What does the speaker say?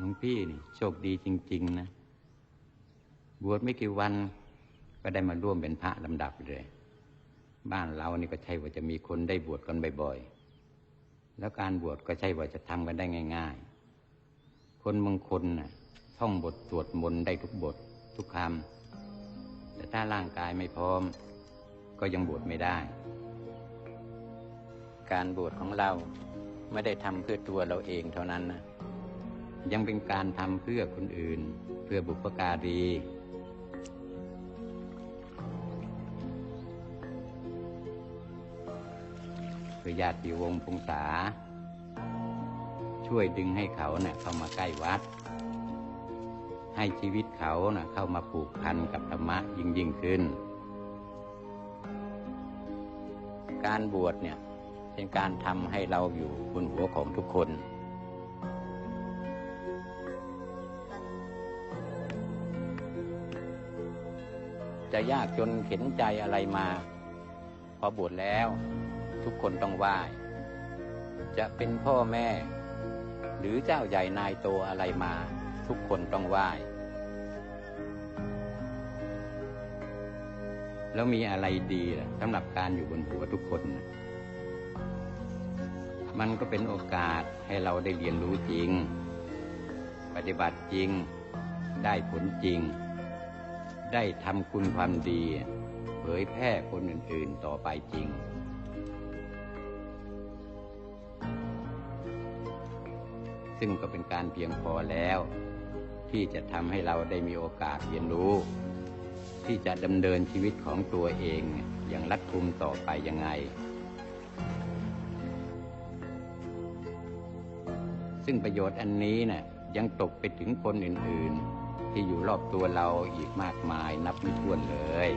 หลวงพี่นี่โชคดีจริง ๆ นะ บวชไม่กี่วันก็ได้มาร่วมเป็นพระลำดับเลย บ้านเรานี่ก็ใช่ว่าจะมีคนได้บวชกันบ่อยๆ แล้วการบวชก็ใช่ว่าจะทำกันได้ง่าย ๆ คนบางคนน่ะท่องบทสวดมนต์ได้ทุกบททุกคำแต่ถ้าร่างกายไม่พร้อม ก็ยังบวชไม่ได้ การบวชของเราไม่ได้ทำเพื่อตัวเราเองเท่านั้นนะ ยังเป็นการทำเพื่อคนอื่น เพื่อบุพการี เพื่อญาติวงศ์พงษา ช่วยดึงให้เขาเนะ่ะเข้ามาใกล้วัด ให้ชีวิตเขาเนะ่ะเข้ามาผูกพันกับธรรมะยิ่งยิ่งขึ้น การบวชเนี่ยเป็นการทำให้เราอยู่บนหัวของทุกคน จะยากจนเข็นใจอะไรมาพอบวชแล้วทุกคนต้องไหว้จะเป็นพ่อแม่ หรือเจ้าใหญ่นายโตอะไรมา ทุกคนต้องไหว้แล้วมีอะไรดีล่ะสำหรับการอยู่บนหัวทุกคนนะมันก็เป็นโอกาสให้เราได้เรียนรู้จริง ปฏิบัติจริง ได้ผลจริง ได้ทำคุณความดีเผยแพร่คนอื่นๆต่อไปจริง ซึ่งก็เป็นการเพียงพอแล้ว ที่จะทำให้เราได้มีโอกาสเรียนรู้ ที่จะดำเนินชีวิตของตัวเองอย่างรัดกุมต่อไปยังไง ซึ่งประโยชน์อันนี้นะ่ะยังตกไปถึงคนอื่นๆ ที่อยู่รอบตัวเราอีกมากมายนับไม่ถ้วนเลย